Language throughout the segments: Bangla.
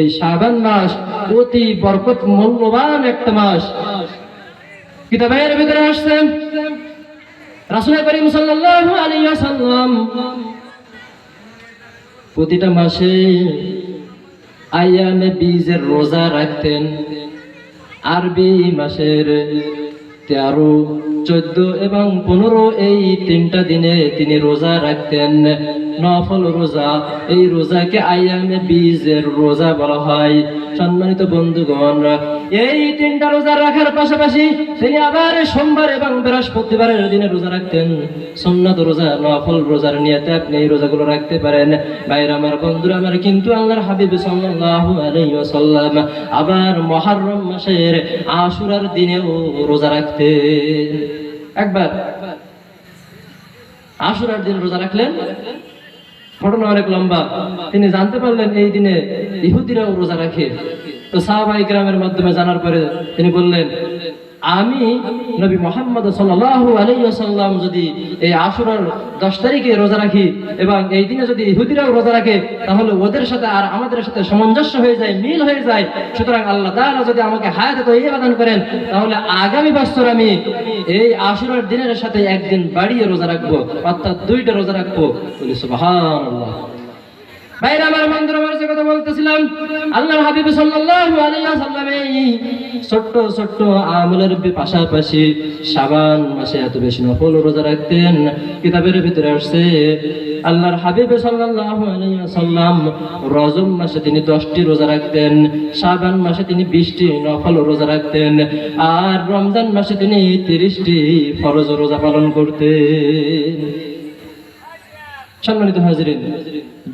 এই শাবান মাস অতি বরকত মূল্যবান একটা মাস। কিতাবের ভিতরে আসছেন রাসূল করিম সাল্লাল্লাহু আলাইহি ওয়াসাল্লাম। প্রতিটা মাসে আয়ামে বীজের রোজা রাখতেন, আরবি মাসের তেরো, চোদ্দ এবং পনেরো এই তিনটা দিনে তিনি রোজা রাখতেন। নফল রোজা। এই রোজাকে আয়ামে বীজের রোজা বলা হয়। সম্মানিত বন্ধুগণ এই তিনটা রোজা রাখার পাশাপাশি তিনি আবার সোমবার এবং বৃহস্পতিবারের দিনে রোজা রাখতেন। সুন্নাত রোজা, নফল রোজার নিয়তে আপনি এই রোজাগুলো রাখতে পারেন। বাইরে আমার, বন্ধুরা আমার, কিন্তু আল্লাহর হাবিব সাল্লাল্লাহু আলাইহি ওয়াসাল্লাম আবার মুহররম মাসের আশুরার দিনেও রোজা রাখতেন। একবার। আশুরার দিন রোজা রাখলেন? ঘটনা অনেক লম্বা। তিনি জানতে পারলেন এই দিনে ইহুদিরাও রোজা রাখে। তো সাহাবাই গ্রামের মাধ্যমে জানার পরে তিনি বললেন আমি নবী মোহাম্মদ সাল্লাল্লাহু আলাইহি ওয়াসাল্লাম যদি এই আশুরার দশ তারিখে রোজা রাখি এবং এই দিনে যদি ইহুদিরাও রোজা রাখে, তাহলে ওদের সাথে আর আমাদের সাথে সামঞ্জস্য হয়ে যায়, মিল হয়ে যায়। সুতরাং আল্লাহ তাআলা যদি আমাকে হায়াতে তো এই প্রদান করেন, তাহলে আগামী বছর আমি এই আশুরার দিনের সাথে একদিন বাড়িয়ে রোজা রাখব, অর্থাৎ দুইটা রোজা রাখব। সুবহানাল্লাহ। বাইরে আমার আমার যে কথা বলতেছিলাম, আল্লাহর হাবিব সাল্লাল্লাহু আলাইহি ওয়াসাল্লাম এই ছোট্ট ছোট্ট আমলের পাশাপাশি শাবান মাসে এত বেশি নফল রোজা রাখতেন। কিতাবের ভিতরে আসছে, আল্লাহর হাবিব সাল্লাল্লাহু আলাইহি ওয়াসাল্লাম রজব মাসে তিনি 10টি রোজা রাখতেন শাবান মাসে তিনি 20টি নফল রোজা রাখতেন, আর রমজান মাসে তিনি 30টি ফরজ রোজা পালন করতেন। সম্মানিত হাজিরিন,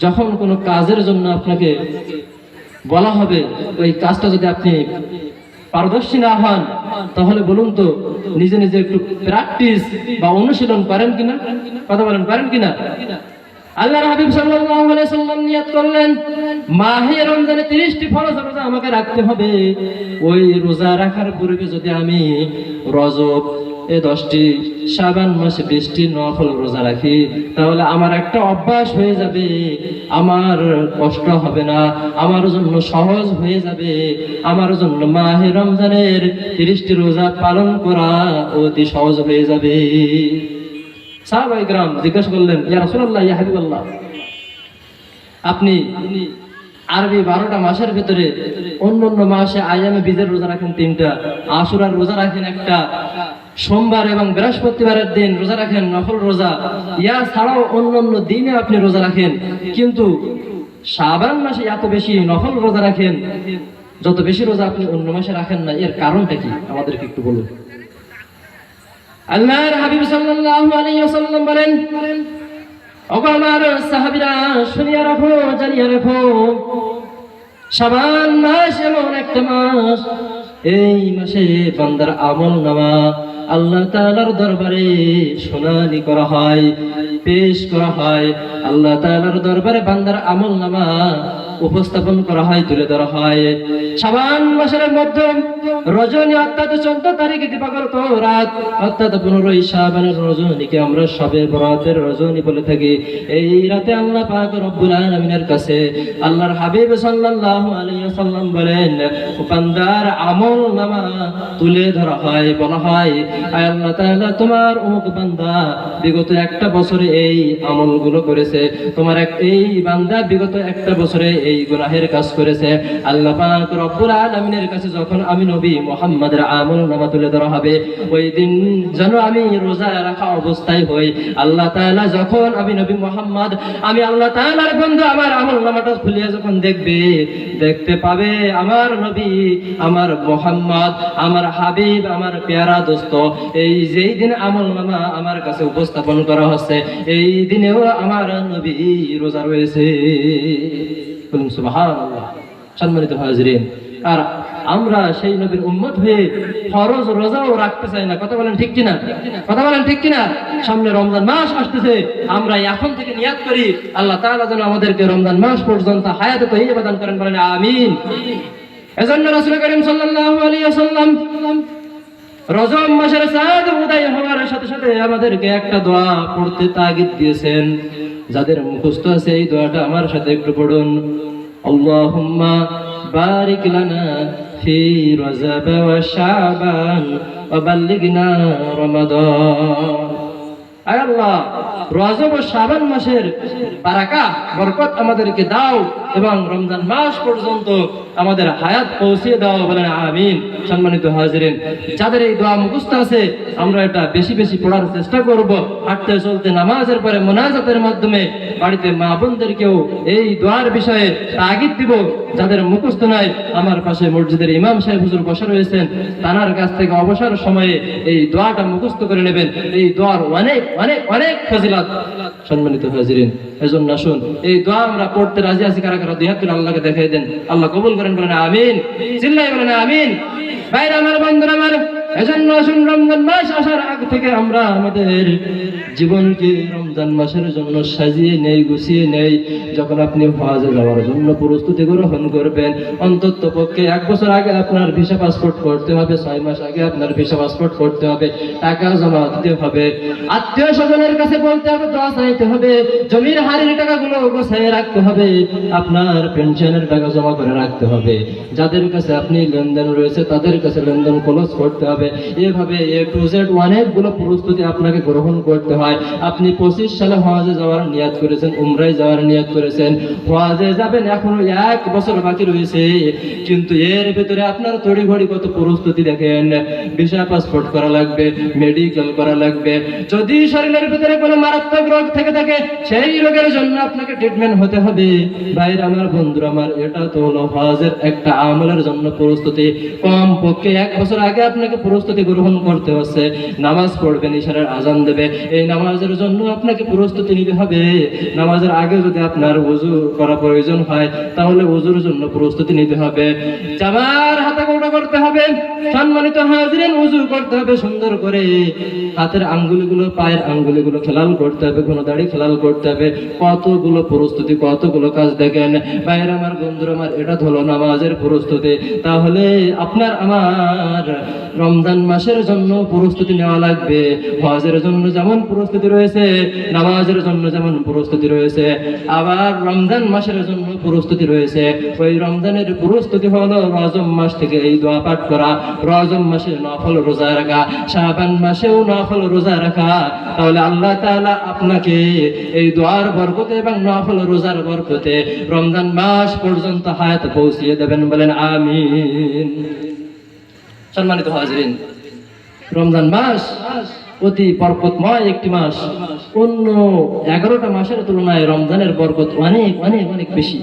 যখন কোনো কাজের জন্য আপনাকে বলা হবে, ওই কাজটা যদি আপনি পারদর্শী না হন, তাহলে বলুন তো, নিজে নিজে একটু প্র্যাকটিস বা অনুশীলন করেন কিনা? কথা বলেন, পারেন কিনা? আল্লাহর হাবিব সাল্লাল্লাহু আলাইহি সাল্লাম নিয়ত করলেন, মাহে রমজানে 30টি ফরজ রোজা আমাকে রাখতে হবে। ওই রোজা রাখার পূর্বে যদি আমি রজব এই দশটি সাবান মাসে বৃষ্টি নফল রোজা রাখি, তাহলে আমার একটা অভ্যাস হয়ে যাবে। আমার কষ্ট হবে না, আমার জন্য সহজ হয়ে যাবে। আমার জন্য মাহে রমজানের তিরিশটি রোজা পালন করা অতি সহজ হয়ে যাবে। সাহাবাই গ্রাম জিজ্ঞাসা করলেন, ইয়া রাসূলুল্লাহ, ইয়া আপনি আরবি বারোটা মাসের ভিতরে অন্য অন্য মাসে আয়ামে বীজের রোজা রাখেন তিনটা, আশুরার রোজা রাখেন একটা, সোমবার এবং বৃহস্পতিবারের দিন রোজা রাখেন নফল রোজা। ইয়া ছাড়াও অন্য অন্য দিনে আপনি রোজা রাখেন, কিন্তু শাবান মাসে এত বেশি নফল রোজা রাখেন, যত বেশি রোজা আপনি অন্য মাসে রাখেন না, এর কারণটা কি? আমাদেরকে একটু বলুন। আল্লাহর হাবিব সাল্লাল্লাহু আলাইহি ওয়াসাল্লাম বলেন আমার সাহাবিরা, শুনিয়া রাখো, জানিয়া রাখো। সাবান মাস এমন একটা মাস। এই মাসে বান্দার আমল নামা আল্লাহ তালার দরবারে সোনালি করা হয়, পেশ করা হয়। আল্লাহ তালার দরবারে বান্দার আমল নামা উপস্থাপন করা হয়, তুলে ধরা হয়। শাবান মাসের মধ্যে রজনী অর্থাৎ চোদ্দ তারিখে দিবাকর তো রাত। অর্থাৎ পনেরোই শাবানের রজনীকে আমরা সবে বরাতের রজনী বলে থাকি। এই রাতে আল্লাহ পাক রব্বুল আলামিনের কাছে আল্লাহর হাবিব সাল্লাল্লাহু আলাইহি ওয়াসাল্লাম বলেন বান্দার আমল নামা তুলে ধরা হয়, বলা হয়, আয় আল্লাহ তাআলা, তোমার অমুক বান্দা বিগত একটা বছরে এই আমলগুলো করেছে। তোমার এক, এই বান্দা বিগত একটা বছরে এই গুনাহের কাজ করেছে। আল্লাহ পাক রব্বুল আলামিনের কাছে যখন আমি নবী মুহাম্মাদের আমল নামা তুলে ধরা হবে, ওই দিন যেন আমি রোজা রাখা অবস্থায় হই। আল্লাহ তাআলা যখন আমি নবী মুহাম্মদ, আমি আল্লাহ তাআলার বন্ধু, আমার আমল নামাটা খুলিয়ে যখন দেখবে, দেখতে পাবে আমার নবী, আমার মুহাম্মদ, আমার হাবিব, আমার পেয়ারা দোস্ত, এই যেই দিন আমল নামা আমার কাছে উপস্থাপন করা হচ্ছে, এই দিনেও আমার নবী রোজা রয়েছে। বলুন সম্মানিত হাজরিন, আর আমরা সেই নবীর হয়ে ফরজ রোজাও রাখতে চাই না। কথা বলেন ঠিক কিনা? কথা বলেন ঠিক কিনা? সামনে রমজান মাস আসতেছে আমরা এখন থেকে নিয়াত করি। আল্লাহ যেন আমাদেরকে রমজান মাস পর্যন্ত হায়াতে তো করেন বলেন, আমিন। এজন্য রাসূল করিম সাল্লাল্লাহু আলাইহি ওয়াসাল্লাম রজব মাসের চাঁদ উদয় হওয়ার সাথে সাথে আমাদেরকে একটা দোয়া পড়তে তাগিদ দিয়েছেন। যাদের মুখস্থ আছে এই দোয়াটা আমার সাথে একটু পড়ুন। আল্লাহুম্মা বারিক লানা ফি রজব ওয়া শাবান ওয়া রমাদান। আমাদেরকে দাও এবং রমজান মাস পর্যন্ত আমাদের হায়াত পৌঁছে দাও বলেন আমিন। সম্মানিত হাজিরেন, যাদের এই দোয়া মুখস্থ আছে, আমরা এটা বেশি বেশি পড়ার চেষ্টা করব। হাঁটতে চলতে নামাজের পরে মোনাজাতের মাধ্যমে বাড়িতে মা বোনদেরকেও এই দোয়ার বিষয়ে তাগিদ দিব। যাদের মুখস্থ নাই, আমার পাশে মসজিদের ইমাম সাহেব হুজুর বসে রয়েছেন, তানার কাছ থেকে অবসর সময়ে এই দোয়াটা মুখস্থ করে নেবেন। এই দোয়ার অনেক অনেক অনেক ফজিলাত। সম্মানিত হাজিরিন, এজন্য আসুন, এই দোয়া আমরা পড়তে রাজি আছি কারা কারা? দুই আল্লাহকে দেখাই দেন। আল্লাহ কবুল করেন বলেন, আমিন। চিল্লাই বলেন, আমিন। ভাইরা, আমার বন্ধুরা, আমার এজন্য আসুন রমজান মাস আসার আগ থেকে আমরা আমাদের জীবনকে রমজান মাসের জন্য সাজিয়ে নেই, গুছিয়ে নেই। যখন আপনি হজে যাওয়ার জন্য প্রস্তুতি গ্রহণ করবেন, অন্তত পক্ষে এক বছর আগে আপনার ভিসা পাসপোর্ট করতে হবে, ছয় মাস আগে আপনার ভিসা পাসপোর্ট করতে হবে, টাকা জমা দিতে হবে। আত্মীয় স্বজনের কাছে বলতে হবে, দোয়া চাইতে হবে, জমির হারির টাকাগুলো গোছায় রাখতে হবে, আপনার পেনশনের টাকা জমা করে রাখতে হবে। যাদের কাছে আপনি লেনদেন রয়েছে, তাদের কাছে লেনদেন ক্লোজ করতে হবে। এভাবে এ টু জেড অনেকগুলো প্রস্তুতি আপনাকে গ্রহণ করতে হয়। আপনি পঁচিশ সালে হওয়াজে যাওয়ার নিয়াত করেছেন উমরাই যাওয়ার নিয়াত করেছেন। হওয়াজে যাবেন এখনও এক বছর বাকি রয়েছে, কিন্তু এর ভেতরে আপনার তড়িঘড়ি কত প্রস্তুতি দেখেন। ভিসা পাসপোর্ট করা লাগবে, মেডিকেল করা লাগবে। যদি শরীরের ভিতরে কোনো মারাত্মক রোগ থেকে থাকে, সেই রোগের জন্য আপনাকে ট্রিটমেন্ট হতে হবে। ভাইর আমার, বন্ধুরা আমার, এটা তো হলো হজের একটা আমলের জন্য প্রস্তুতি। কম পক্ষে এক বছর আগে আপনাকে প্রস্তুতি গ্রহণ করতে হচ্ছে। নামাজ পড়বেন ইশারার আজান দেবে। এই নামাজের জন্য আপনাকে প্রস্তুতি নিতে হবে। নামাজের আগে যদি আপনার উজু করা প্রয়োজন হয়, তাহলে উজুর জন্য প্রস্তুতি নিতে হবে। গোটা করতে হবে, সম্মানিত হাজিরেন, উজু করতে হবে সুন্দর করে। হাতের আঙ্গুলিগুলো, পায়ের আঙ্গুলিগুলো খেলাল করতে হবে, কোনো দাড়ি খেলাল করতে হবে। কতগুলো প্রস্তুতি, কতগুলো কাজ দেখেন। বাইরে আমার, বন্ধুরা আমার, এটা হলো নামাজের প্রস্তুতি। তাহলে আপনার আমার রমজান মাসের জন্য প্রস্তুতি নেওয়া লাগবে। হজের জন্য যেমন প্রস্তুতি রয়েছে, নামাজের জন্য যেমন প্রস্তুতি রয়েছে। আবার রমজান মাসের জন্য প্রস্তুতি রয়েছে। ওই রমজানের প্রস্তুতি হলো রজম মাস থেকে এই দোয়া পাঠ করা। রজম মাসে নফল রোজা রাখা, শাবান মাসেও নফল রোজা রাখা। তাহলে আল্লাহ তাআলা আপনাকে এই দোয়ার বরকতে এবং নফল রোজার বরকতে রমজান মাস পর্যন্ত হায়াত পৌঁছিয়ে দেবেন বলেন, আমিন। সম্মানিত হাজরিন, রমজান মাস অতি বরকতময় একটি মাস। অন্য এগারোটা মাসের তুলনায় রমজানের বরকত অনেক অনেক অনেক বেশি।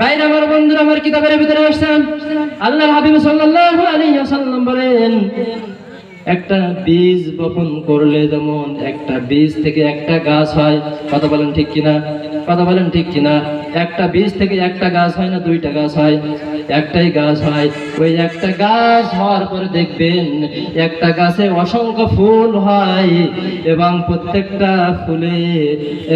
বাইরে আমার বন্ধুরা, আমার কিতাবের ভিতরে আসছেন। আল্লাহ হাবিব সাল্লাল্লাহু আলাইহি ওয়াসাল্লাম বলেন, একটা বীজ বপন করলে যেমন একটা বীজ থেকে একটা গাছ হয়, কথা বলেন ঠিক কিনা? কথা বলেন ঠিক কিনা? একটা বীজ থেকে একটা গাছ হয় না, দুইটা গাছ হয়। একটাই গাছ হয়। ওই একটা গাছ হওয়ার পরে দেখবেন একটা গাছে অসংখ্য ফুল হয় এবং প্রত্যেকটা ফুলে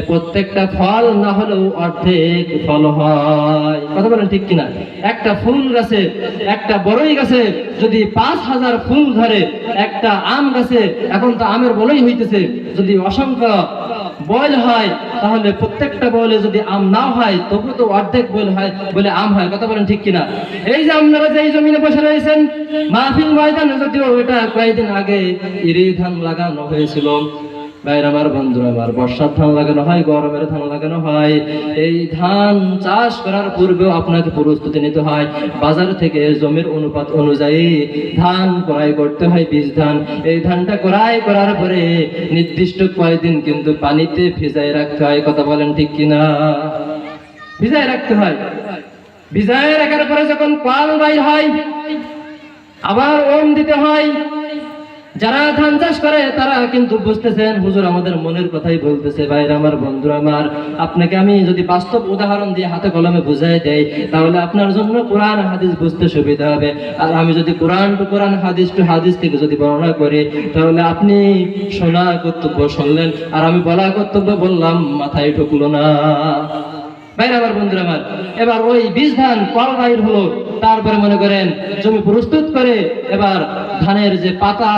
প্রত্যেকটা ফল না হলেও অর্ধেক ফল হয়। কথা বলেন ঠিক কিনা? একটা ফুল গাছে, একটা বড়ই গাছে যদি পাঁচ হাজার ফুল ধরে, একটা আম গাছে, এখন তো আমের বড়ই হইতেছে, যদি অসংখ্য বয়ল হয়, তাহলে প্রত্যেকটা বয়েলে যদি আম না হয়, তবু তো অর্ধেক বয়েল হয় বলে আম হয়, কথা বলেন ঠিক কিনা? এই যে আপনারা যে এই জমিনে বসে রয়েছেন, মাহফিল ময়দান যদিও এটা কয়েকদিন আগে ইরি ধান লাগানো হয়েছিল। ভাইয়ের আমার বন্ধুরা, আমার বর্ষার ধান লাগানো হয়, গরমের ধান লাগানো হয়। এই ধান চাষ করার পূর্বেও আপনাকে প্রস্তুতি নিতে হয়। বাজার থেকে জমির অনুপাত অনুযায়ী ধান ক্রয় করতে হয়, বীজ ধান। এই ধানটা ক্রয় করার পরে নির্দিষ্ট কয়েকদিন কিন্তু পানিতে ভিজাই রাখতে হয়। কথা বলেন ঠিক কিনা? ভিজাই রাখতে হয়। ভিজাই রাখার পরে যখন পাল বাইর হয়, আবার ওম দিতে হয় যারা ধান চাষ করে, তারা কিন্তু বুঝতেছেন, হুজুর আমাদের মনের কথাই বলতেছে, ভাইরা আমার, বন্ধুরা আমার, আপনাকে আমি যদি বাস্তব উদাহরণ দিয়ে হাতে কলমে বুঝাই দেই, তাহলে আপনার জন্য কোরআন হাদিস বুঝতে সুবিধা হবে। আর আমি যদি কোরআন টু কোরআন, হাদিস টু হাদিস থেকে যদি বর্ণনা করি, তাহলে আপনি শোনা কর্তব্য শুনলেন। আর আমি বলা কর্তব্য বললাম, মাথায় ঢুকলো না। বাইরে বন্ধুরা আমার, এবার ওই বীজ ধান কল হলো, তারপরে মনে করেন জমি প্রস্তুত করে এবার ধানের যে পাতা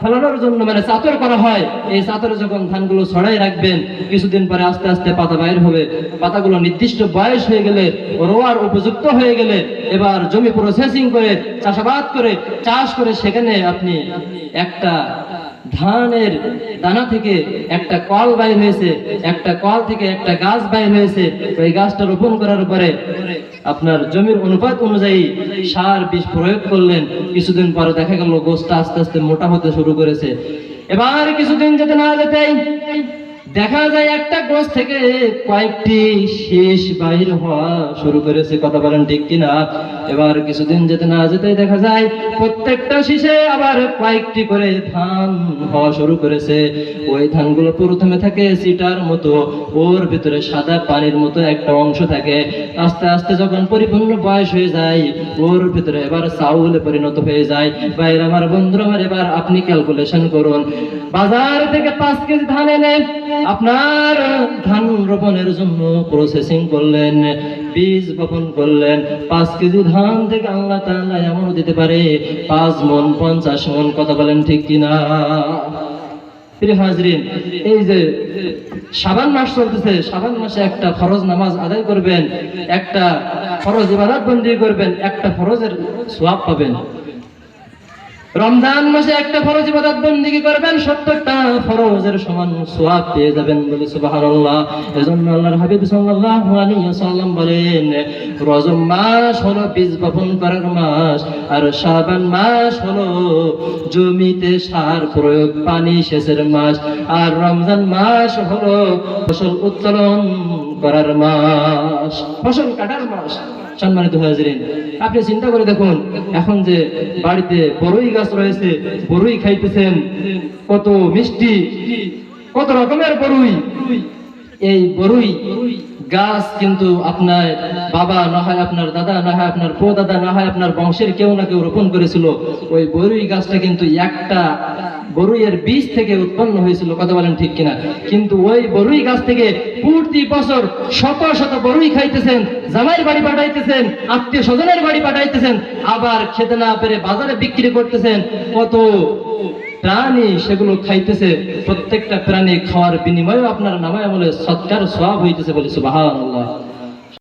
ফলানোর জন্য মানে চাতর করা হয়, এই চাতরে যখন ধানগুলো ছড়াই রাখবেন, কিছুদিন পরে আস্তে আস্তে পাতা বাইর হবে। পাতাগুলো নির্দিষ্ট বয়স হয়ে গেলে, রোয়ার উপযুক্ত হয়ে গেলে, এবার জমি প্রসেসিং করে, চাষাবাদ করে, চাষ করে সেখানে আপনি একটা ধানের দানা থেকে একটা কল বাইর হয়েছে, একটা কল থেকে একটা গাছ বাইর হয়েছে। ওই গাছটা রোপণ করার পরে আপনার জমির অনুপাত অনুযায়ী সার বিষ প্রয়োগ করলেন। কিছুদিন পরে দেখা গেল গোছটা আস্তে আস্তে মোটা হতে শুরু করেছে। এবার কিছুদিন যেতে না যেতেই দেখা যায় একটা গোছ থেকে কয়েকটি শেষ বাহির হওয়া শুরু করেছে, কথা বলেন ঠিক কিনা? এবার কিছুদিন যেতে না যেতেই দেখা যায় প্রত্যেকটা শীষে আবার কয়েকটি করে ধান হওয়া শুরু করেছে। ওই ধানগুলো প্রথমে থাকে সিটার মতো, ওর ভিতরে সাদা পানির মতো একটা অংশ থাকে। আস্তে আস্তে যখন পরিপূর্ণ বয়স হয়ে যায়, ওর ভিতরে এবার চাউলে পরিণত হয়ে যায়। বাইরে আমার বন্ধুরা আমার, এবার আপনি ক্যালকুলেশন করুন। বাজার থেকে পাঁচ কেজি ধান এনে আপনার ধান রোপণের জন্য প্রসেসিং করলেন, বীজ বপন করলেন, পাঁচ কেজি ধান থেকে আল্লাহ তাআলা এমন দিতে পারে, পাঁচ মন, পঞ্চাশ মন, কথা বলেন ঠিক কিনা? হাজরিন, এই যে সাবান মাস চলতেছে, সাবান মাসে একটা ফরজ নামাজ আদায় করবেন, একটা ফরজ ইবাদত বন্দি করবেন, একটা ফরজের সোয়াব পাবেন। রমজান মাসে একটা ফরজ ইবাদত বন্দিগি করবেন, সত্তরটা ফরজের সমান সোয়াব পেয়ে যাবেন বলে সুবহানাল্লাহ। এজন্য আল্লাহর হাবিব সাল্লাল্লাহু আলাইহি ওয়াসাল্লাম বলেন, রজব মাস হলো বীজ বপন করার মাস, আর শাবান মাস হলো জমিতে সার প্রয়োগ, পানি সেচের মাস, আর রমজান মাস হলো ফসল উত্তোলন করার মাস, ফসল কাটার মাস, সম্মানিত হাজরিন, আপনি চিন্তা করে দেখুন, এখন যে বাড়িতে বড়ই গাছ রয়েছে বড়ই খাইতেছেন, কত মিষ্টি, কত রকমের বড়ই এই বড়ই গাছ কিন্তু আপনার বাবা, না হয় আপনার দাদা, না হয় আপনার দাদা না হয় আপনার বংশের কেউ না কেউ রোপণ করেছিল। ওই বড়ই গাছটা কিন্তু একটা বরুইয়ের বীজ থেকে উৎপন্ন হয়েছিল, কথা বলেন ঠিক কিনা। কিন্তু ওই বরুই গাছ থেকে প্রতি বছর শত শত বরুই খাইতেছেন, জামাইয়ের বাড়ি পাঠাইতেছেন আত্মীয় স্বজনের বাড়ি পাঠাইতেছেন, আবার খেতে না পেরে বাজারে বিক্রি করতেছেন। কত প্রাণী সেগুলো খাইতেছে, প্রত্যেকটা প্রাণী খাওয়ার বিনিময়ে আপনার নামায় আমলে সৎকার সব হইতেছে বলে সুবাহ